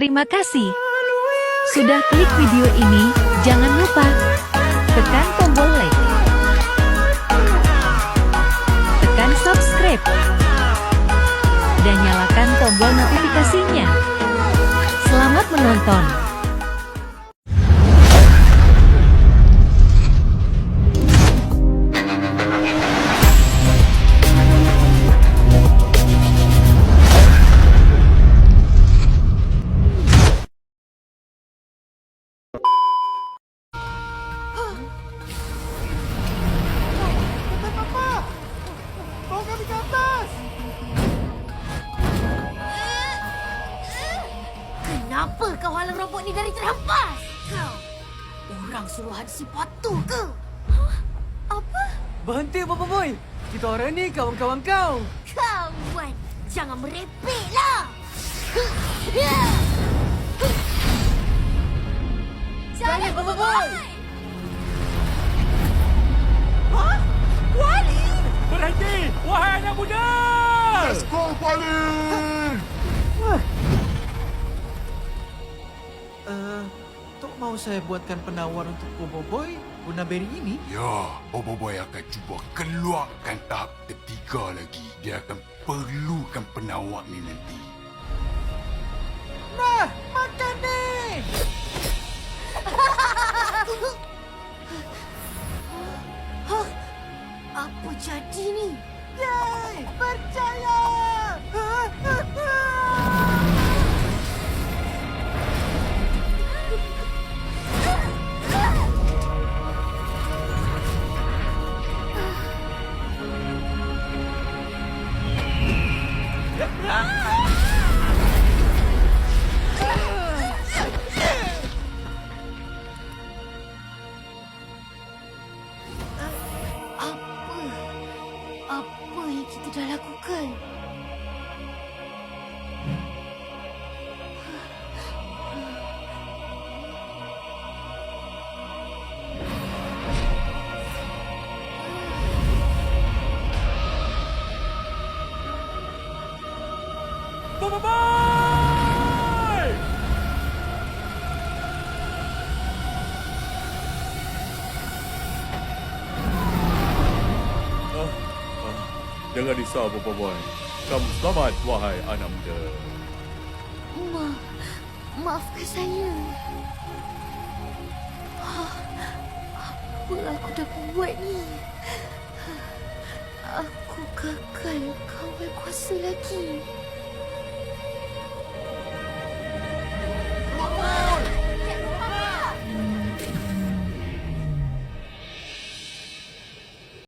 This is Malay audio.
Terima kasih. Sudah klik video ini, jangan lupa tekan tombol like. Tekan subscribe. Dan nyalakan tombol notifikasinya. Selamat menonton. Kau halang robot ni dari terhempas? Kau orang suruhan si Patu ke? Hah? Apa? Berhenti, Papa Boy! Kita orang ni kawan-kawan kau! Kawan, jangan merepeklah. Jangan, Papa Boy! Berhenti! Wahai anak muda! Kau paling! Uh, Tok mau saya buatkan penawar untuk Bobo Boy guna beri ini? Ya, Bobo Boy akan cuba keluarkan tahap ketiga lagi. Dia akan perlukan penawar ni nanti. Nah, makan ni! Hah? Apa jadi ni? Apa? Yang kita dah lakukan? Bobo Boy! Ah, ah, Jangan risau, Bobo Boy. Kamu selamat, wahai anak muda. Ma, maafkan saya. Hah? Apa aku dah buat ni? Aku gagal kawal kuasa lagi.